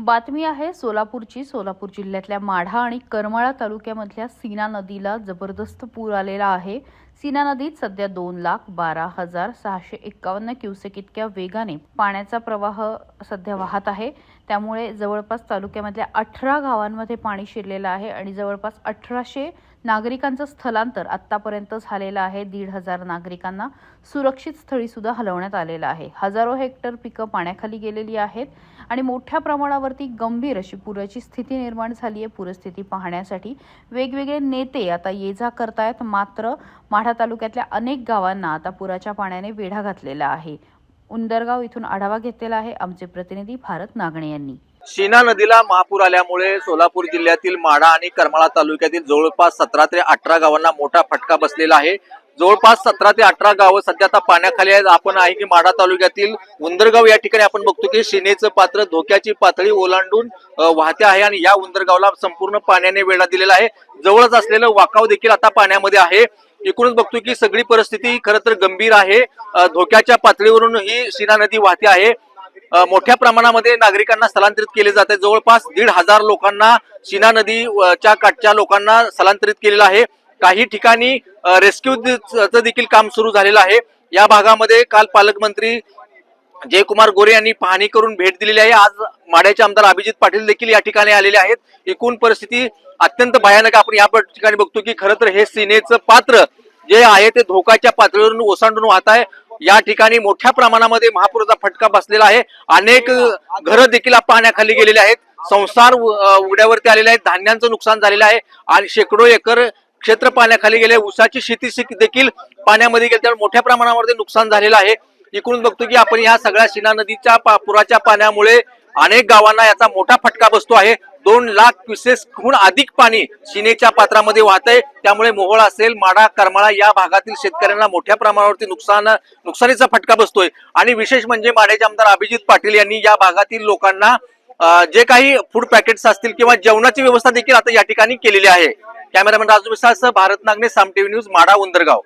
बातमी आहे सोलापूरची सोलापूर जिल्ह्यातल्या माढा आणि करमाळा तालुक्यामधल्या सीना नदीला जबरदस्त पूर आलेला आहे. सीना नदीत सध्या दोन लाख बारा हजार सहाशे एक्कावन्न क्युसेक इतक्या वेगाने पाण्याचा प्रवाह सध्या वाहत आहे. त्यामुळे जवळपास तालुक्यामधल्या अठरा गावांमध्ये पाणी शिरलेलं आहे आणि जवळपास अठराशे नागरिकांचं स्थलांतर आतापर्यंत झालेलं आहे. दीड हजार नागरिकांना सुरक्षित स्थळी सुद्धा हलवण्यात आलेलं आहे. हजारो हेक्टर पिकं पाण्याखाली गेलेली आहेत आणि मोठ्या प्रमाणावरती गंभीर अशी पुराची स्थिती निर्माण झाली आहे पूरस्थिती पाहण्यासाठी वेगवेगळे नेते आता ये जा करतायत. मात्र माढा तालुक्यातल्या अनेक गावांना आता पुराच्या पाण्याने वेढा घातलेला आहे. उंदरगाव इथून आढावा घेतलेला आहे आमचे प्रतिनिधी भारत नागणे यांनी. शीना नदीला महापूर आल्यामुळे सोलापूर जिल्ह्यातील माढा आणि करमाळा तालुक्यातील जवळपास सतरा ते अठरा गावांना मोठा फटका बसलेला आहे. जवळपास सतरा ते अठरा गावं सध्या आता पाण्याखाली आहेत. आपण आहे की माढा तालुक्यातील उंदरगाव या ठिकाणी आपण बघतो की शिनेचं पात्र धोक्याची पातळी ओलांडून वाहते आहे आणि या उंदरगावला संपूर्ण पाण्याने वेढा दिलेला आहे. जवळच असलेलं वाकाव देखील आता पाण्यामध्ये आहे. एकूणच बघतो की सगळी परिस्थिती खरं तर गंभीर आहे. धोक्याच्या पातळीवरून ही शिना नदी वाहते आहे. मोठ्या प्रमाणामध्ये नागरिकांना स्थलांतरित केले जाते. जवळपास दीड हजार लोकांना शिना नदीच्या काठच्या लोकांना स्थलांतरित केलेलं आहे. काही ठिकाणी रेस्क्यू देखील काम सुरू झालेलं आहे. या भागामध्ये काल पालकमंत्री जयकुमार गोरे यांनी पाहणी करून भेट दिलेली आहे. आज माड्याचे आमदार अभिजित पाटील देखील या ठिकाणी आलेले आहेत. एकूण परिस्थिती अत्यंत भयानक आपण या ठिकाणी बघतो की खरं तर हे सिनेचं पात्र जे आहे ते धोकाच्या पातळीवरून ओसांडून वाहत आहे. या ठिकाणी मोठ्या प्रमाणामध्ये महापुराचा फटका बसलेला आहे. अनेक घरं देखील पाण्याखाली गेलेले आहेत. संसार अ, उघड्यावरती आलेले आहेत. धान्यांचं नुकसान झालेलं आहे. आणि शेकडो एकर क्षेत्र पाण्याखाली गेले. ऊसाची शेती देखील पाण्यामध्ये गेली. त्यामुळे मोठ्या प्रमाणामध्ये नुकसान झालेलं आहे. एकूण बघतो की आपण या सगळ्या शिना नदीच्या पुराच्या पाण्यामुळे अनेक गावांना याचा मोठा फटका बसतो आहे. दोन लाख क्युसेसहून अधिक पाणी शिनेच्या पात्रामध्ये वाहत आहे. त्यामुळे मोहोळ असेल माडा करमाळा या भागातील शेतकऱ्यांना मोठ्या प्रमाणावरती नुकसान नुकसानीचा फटका बसतोय. आणि विशेष म्हणजे माड्याचे आमदार अभिजित पाटील यांनी या भागातील लोकांना जे काही फूड पॅकेट्स असतील किंवा जेवणाची व्यवस्था देखील आता या ठिकाणी केलेली आहे. कॅमेरामॅन राजू मिसाळसह भारत नागने साम टीव्ही न्यूज माडा उंदरगाव.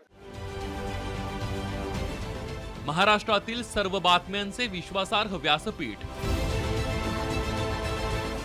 महाराष्ट्रातील सर्व बातम्यांचे विश्वासार्ह व्यासपीठ.